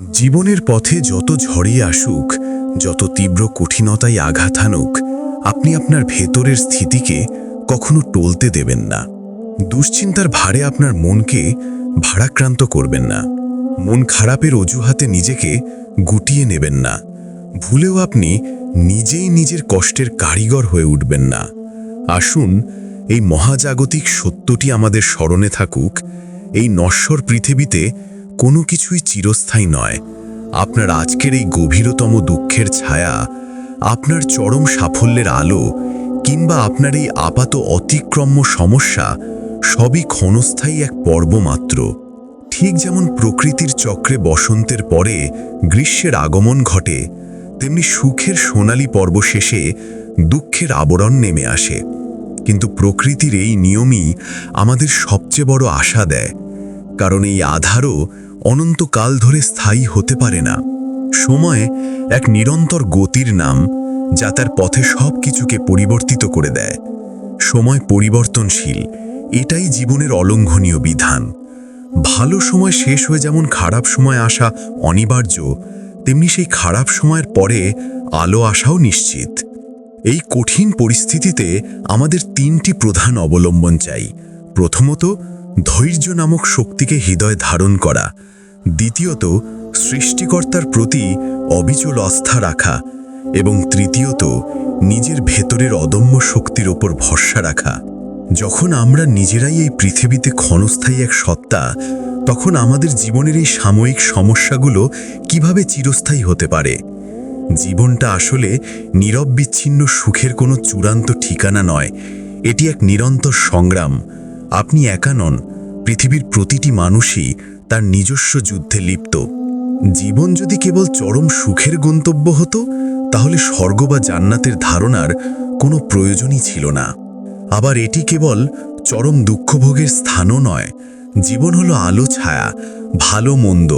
জীবনের পথে যত ঝড়ই আসুক, যত তীব্র কঠিনতাই আঘাত হানুক, আপনি আপনার ভেতরের স্থিতিকে কখনো টলতে দেবেন না। দুশ্চিন্তার ভারে আপনার মনকে ভারাক্রান্ত করবেন না। মন খারাপের অজুহাতে নিজেকে গুটিয়ে নেবেন না। ভুলেও আপনি নিজেই নিজের কষ্টের কারিগর হয়ে উঠবেন না। আসুন, এই মহাজাগতিক সত্যটি আমাদের স্মরণে থাকুক, এই নশ্বর পৃথিবীতে কোনো কিছুই চিরস্থায়ী নয়। আপনার আজকের এই গভীরতম দুঃখের ছায়া, আপনার চরম সাফল্যের আলো, কিংবা আপনার এই আপাত অতিক্রম্য সমস্যা, সবই ক্ষণস্থায়ী এক পর্ব মাত্র ঠিক যেমন প্রকৃতির চক্রে বসন্তের পরে গ্রীষ্মের আগমন ঘটে, তেমনি সুখের সোনালী পর্ব শেষে দুঃখের আবরণ নেমে আসে। কিন্তু প্রকৃতির এই নিয়মই আমাদের সবচেয়ে বড় আশা দেয়। কারণ এই আধারও অনন্তকাল ধরে স্থায়ী হতে পারে না। সময় এক নিরন্তর গতির নাম, যা তার পথে সব কিছুকে পরিবর্তিত করে দেয়। সময় পরিবর্তনশীল, এটাই জীবনের অলঙ্ঘনীয় বিধান। ভালো সময় শেষ হয়ে যেমন খারাপ সময় আসা অনিবার্য, তেমনি সেই খারাপ সময়ের পরে আলো আসাও নিশ্চিত। এই কঠিন পরিস্থিতিতে আমাদের তিনটি প্রধান অবলম্বন চাই। প্রথমত ধৈর্য নামক শক্তিকে হৃদয় ধারণ করা। দ্বিতীয়ত, সৃষ্টিকর্তার প্রতি অবিচল আস্থা রাখা এবং তৃতীয়ত, নিজের ভেতরের অদম্য শক্তির ওপর ভরসা রাখা। যখন আমরা নিজেরাই এই পৃথিবীতে ক্ষণস্থায়ী এক সত্তা, তখন আমাদের জীবনের এই সাময়িক সমস্যাগুলো কীভাবে চিরস্থায়ী হতে পারে? জীবনটা আসলে নীরব বিচ্ছিন্ন সুখের কোনো চূড়ান্ত ঠিকানা নয়। এটি এক নিরন্তর সংগ্রাম। আপনি একা নন, পৃথিবীর প্রতিটি মানুষই তার নিজস্ব যুদ্ধে লিপ্ত। জীবন যদি কেবল চরম সুখের গন্তব্য হতো, তাহলে স্বর্গ বা জান্নাতের ধারণার কোনো প্রয়োজনই ছিল না। আবার এটি কেবল চরম দুঃখভোগের স্থানও নয়, জীবন হলো আলো, ছায়া, ভালো, মন্দ,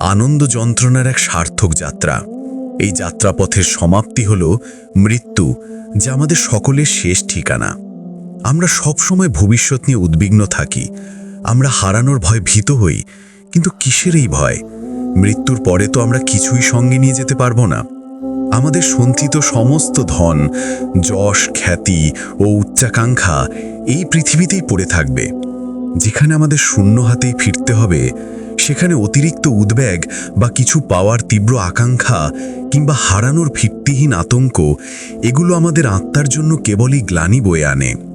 আনন্দ যন্ত্রণার এক সার্থক যাত্রা। এই যাত্রাপথের সমাপ্তি হল মৃত্যু, যা আমাদের সকলের শেষ ঠিকানা। আমরা সবসময় ভবিষ্যৎ নিয়ে উদ্বিগ্ন থাকি। আমরা হারানোর ভয় ভীত হই, কিন্তু কিসের এই ভয়? মৃত্যুর পরে তো আমরা কিছুই সঙ্গে নিয়ে যেতে পারব না। আমাদের সঞ্চিত সমস্ত ধন, যশ, খ্যাতি ও উচ্চাকাঙ্ক্ষা এই পৃথিবীতেই পড়ে থাকবে। যেখানে আমাদের শূন্য হাতেই ফিরতে হবে, সেখানে অতিরিক্ত উদ্বেগ বা কিছু পাওয়ার তীব্র আকাঙ্ক্ষা কিংবা হারানোর ভিত্তিহীন আতঙ্ক, এগুলো আমাদের আত্মার জন্য কেবলই গ্লানি বয়ে আনে।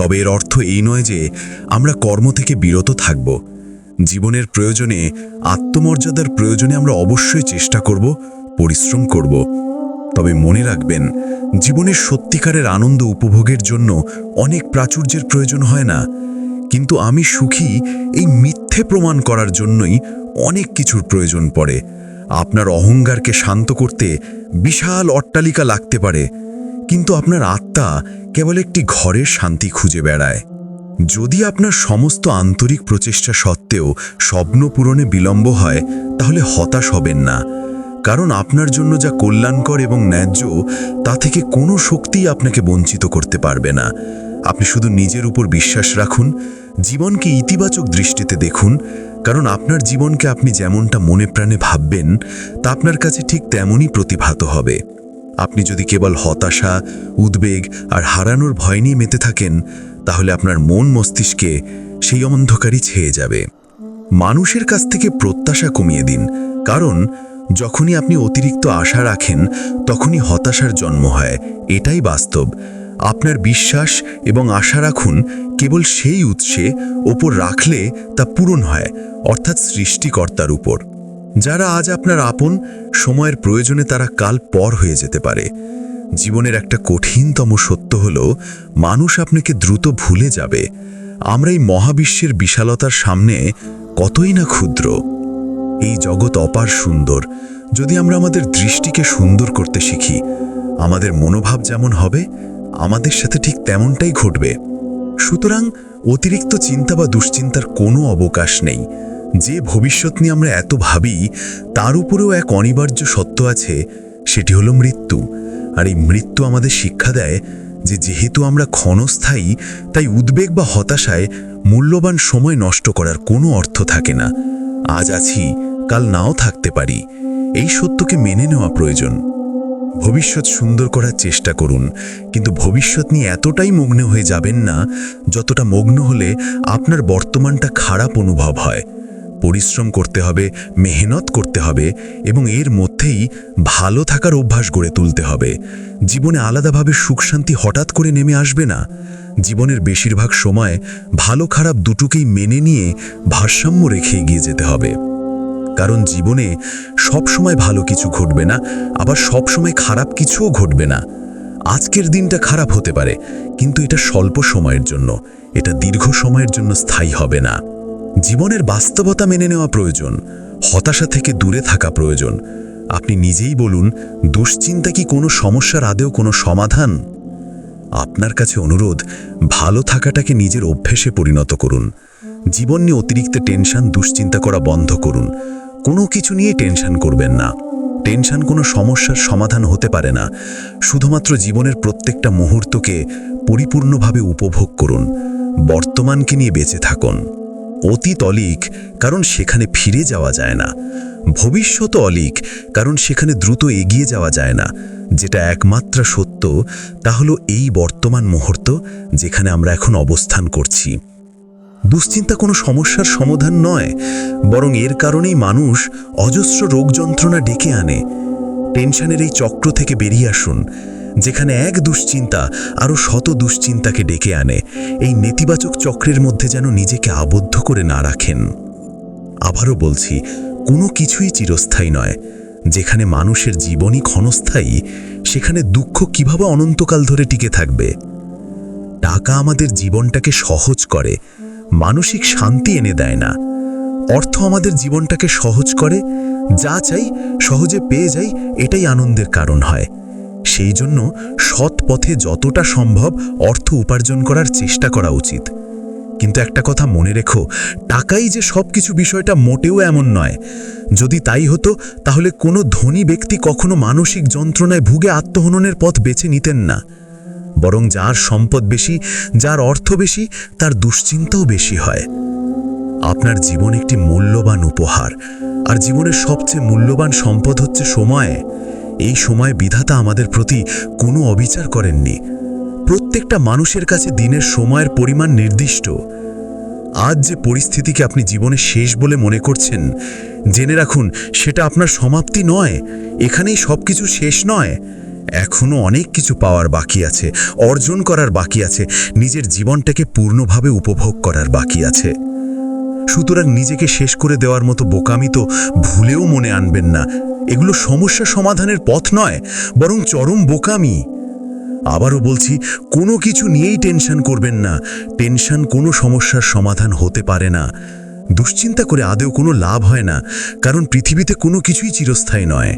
তবে এর অর্থ এই নয় যে আমরা কর্ম থেকে বিরত থাকব। জীবনের প্রয়োজনে, আত্মমর্যাদার প্রয়োজনে আমরা অবশ্যই চেষ্টা করব, পরিশ্রম করব। তবে মনে রাখবেন, জীবনের সত্যিকারের আনন্দ উপভোগের জন্য অনেক প্রাচুর্যের প্রয়োজন হয় না। কিন্তু আমি সুখী এই মিথ্যে প্রমাণ করার জন্যই অনেক কিছুর প্রয়োজন পড়ে। আপনার অহংকারকে শান্ত করতে বিশাল অট্টালিকা লাগতে পারে। কিন্তু আপনার আত্মা কেবল একটি ঘরের শান্তি খুঁজে বেড়ায়। যদি আপনার সমস্ত আন্তরিক প্রচেষ্টা সত্ত্বেও স্বপ্ন পূরণে বিলম্ব হয়, তাহলে হতাশ হবেন না। কারণ আপনার জন্য যা কল্যাণকর এবং ন্যায্য, তা থেকে কোনো শক্তিই আপনাকে বঞ্চিত করতে পারবে না। আপনি শুধু নিজের উপর বিশ্বাস রাখুন, জীবনকে ইতিবাচক দৃষ্টিতে দেখুন, কারণ আপনার জীবনকে আপনি যেমনটা মনে প্রাণে ভাববেন, তা আপনার কাছে ঠিক তেমনই প্রতিভাত হবে। আপনি যদি কেবল হতাশা, উদ্বেগ আর হারানোর ভয় নিয়ে মেতে থাকেন, তাহলে আপনার মন মস্তিষ্কে সেই অন্ধকারই ছেয়ে যাবে। মানুষের কাছ থেকে প্রত্যাশা কমিয়ে দিন, কারণ যখনই আপনি অতিরিক্ত আশা রাখেন, তখনই হতাশার জন্ম হয়। এটাই বাস্তব। আপনার বিশ্বাস এবং আশা রাখুন কেবল সেই উৎসে ওপর রাখলে তা পূরণ হয়, অর্থাৎ সৃষ্টিকর্তার উপর। যারা আজ আপনার আপন, সময়ের প্রয়োজনে তারা কাল পর হয়ে যেতে পারে। জীবনের একটা কঠিনতম সত্য হল, মানুষ আপনাকে দ্রুত ভুলে যাবে। আমরা এই মহাবিশ্বের বিশালতার সামনে কতই না ক্ষুদ্র। এই জগৎ অপার সুন্দর। যদি আমরা আমাদের দৃষ্টিকে সুন্দর করতে শিখি, আমাদের মনোভাব যেমন হবে, আমাদের সাথে ঠিক তেমনটাই ঘটবে। সুতরাং অতিরিক্ত চিন্তা বা দুশ্চিন্তার কোনো অবকাশ নেই। যে ভবিষ্যৎ নিয়ে আমরা এত ভাবি, তার উপরেও এক অনিবার্য সত্য আছে, সেটি হলো মৃত্যু। আর এই মৃত্যু আমাদের শিক্ষা দেয় যে যেহেতু আমরা ক্ষণস্থায়ী, তাই উদ্বেগ বা হতাশায় মূল্যবান সময় নষ্ট করার কোনো অর্থ থাকে না। আজ আছি, কাল নাও থাকতে পারি। এই সত্যকে মেনে নেওয়া প্রয়োজন। ভবিষ্যৎ সুন্দর করার চেষ্টা করুন, কিন্তু ভবিষ্যৎ নিয়ে এতটাই মগ্ন হয়ে যাবেন না, যতটা মগ্ন হলে আপনার বর্তমানটা খারাপ অনুভব হয়। পরিশ্রম করতে হবে, মেহনত করতে হবে এবং এর মধ্যেই ভালো থাকার অভ্যাস গড়ে তুলতে হবে। জীবনে আলাদাভাবে সুখ শান্তি হঠাৎ করে নেমে আসবে না। জীবনের বেশিরভাগ সময় ভালো খারাপ দুটোকেই মেনে নিয়ে ভারসাম্য রেখে এগিয়ে যেতে হবে। কারণ জীবনে সব সময় ভালো কিছু ঘটবে না, আবার সব সময় খারাপ কিছুও ঘটবে না। আজকের দিনটা খারাপ হতে পারে, কিন্তু এটা স্বল্প সময়ের জন্য, এটা দীর্ঘ সময়ের জন্য স্থায়ী হবে না। জীবনের বাস্তবতা মেনে নেওয়া প্রয়োজন, হতাশা থেকে দূরে থাকা প্রয়োজন। আপনি নিজেই বলুন, দুশ্চিন্তা কি কোনো সমস্যার আদেও কোনো সমাধান? আপনার কাছে অনুরোধ, ভালো থাকাটাকে নিজের অভ্যেসে পরিণত করুন। জীবন নিয়ে অতিরিক্ত টেনশন, দুশ্চিন্তা করা বন্ধ করুন। কোনো কিছু নিয়ে টেনশন করবেন না। টেনশন কোনো সমস্যার সমাধান হতে পারে না। শুধুমাত্র জীবনের প্রত্যেকটা মুহূর্তকে পরিপূর্ণভাবে উপভোগ করুন। বর্তমানকে নিয়ে বেঁচে থাকুন। অতীত অলিক, কারণ সেখানে ফিরে যাওয়া যায় না। ভবিষ্যৎ অলিক, কারণ সেখানে দ্রুত এগিয়ে যাওয়া যায় না। যেটা একমাত্র সত্য, তা হলো এই বর্তমান মুহূর্ত, যেখানে আমরা এখন অবস্থান করছি। দুশ্চিন্তা কোনো সমস্যার সমাধান নয়, বরং এর কারণেই মানুষ অজস্র রোগ যন্ত্রণা ডেকে আনে। টেনশনের এই চক্র থেকে বেরিয়ে আসুন। যেখানে এক দুশ্চিন্তা আরও শত দুশ্চিন্তাকে ডেকে আনে, এই নেতিবাচক চক্রের মধ্যে যেন নিজেকে আবদ্ধ করে না রাখেন। আবারও বলছি, কোনো কিছুই চিরস্থায়ী নয়। যেখানে মানুষের জীবনই ক্ষণস্থায়ী, সেখানে দুঃখ কীভাবে অনন্তকাল ধরে টিকে থাকবে? টাকা আমাদের জীবনটাকে সহজ করে, মানসিক শান্তি এনে দেয় না। অর্থ আমাদের জীবনটাকে সহজ করে, যা চাই সহজে পেয়ে যাই, এটাই আনন্দের কারণ হয়। সেই জন্য সৎ পথে যতটা সম্ভব অর্থ উপার্জন করার চেষ্টা করা উচিত। কিন্তু একটা কথা মনে রেখো, টাকাই যে সব কিছু বিষয়টা মোটেও এমন নয়। যদি তাই হতো, তাহলে কোনো ধনী ব্যক্তি কখনো মানসিক যন্ত্রণায় ভুগে আত্মহননের পথ বেছে নিতেন না। বরং যার সম্পদ বেশি, যার অর্থ বেশি, তার দুশ্চিন্তাও বেশি হয়। আপনার জীবন একটি মূল্যবান উপহার। আর জীবনের সবচেয়ে মূল্যবান সম্পদ হচ্ছে সময়। এই সময় বিধাতা আমাদের প্রতি কোনো অবিচার করেননি। প্রত্যেকটা মানুষের কাছে দিনের সময়ের পরিমাণ নির্দিষ্ট। আজ যে পরিস্থিতিকে আপনি জীবনে শেষ বলে মনে করছেন, জেনে রাখুন, সেটা আপনার সমাপ্তি নয়, এখানেই সব কিছু শেষ নয়। এখনও অনেক কিছু পাওয়ার বাকি আছে, অর্জন করার বাকি আছে, নিজের জীবনটাকে পূর্ণভাবে উপভোগ করার বাকি আছে। সুতরাং নিজেকে শেষ করে দেওয়ার মতো বোকামি তো ভুলেও মনে আনবেন না। এগুলো সমস্যা সমাধানের পথ নয়, বরং চরম বোকামি। আবারও বলছি, কোনো কিছু নিয়েই টেনশন করবেন না। টেনশন কোনো সমস্যার সমাধান হতে পারে না। দুশ্চিন্তা করে আদেও কোনো লাভ হয় না, কারণ পৃথিবীতে কোনো কিছুই চিরস্থায়ী নয়।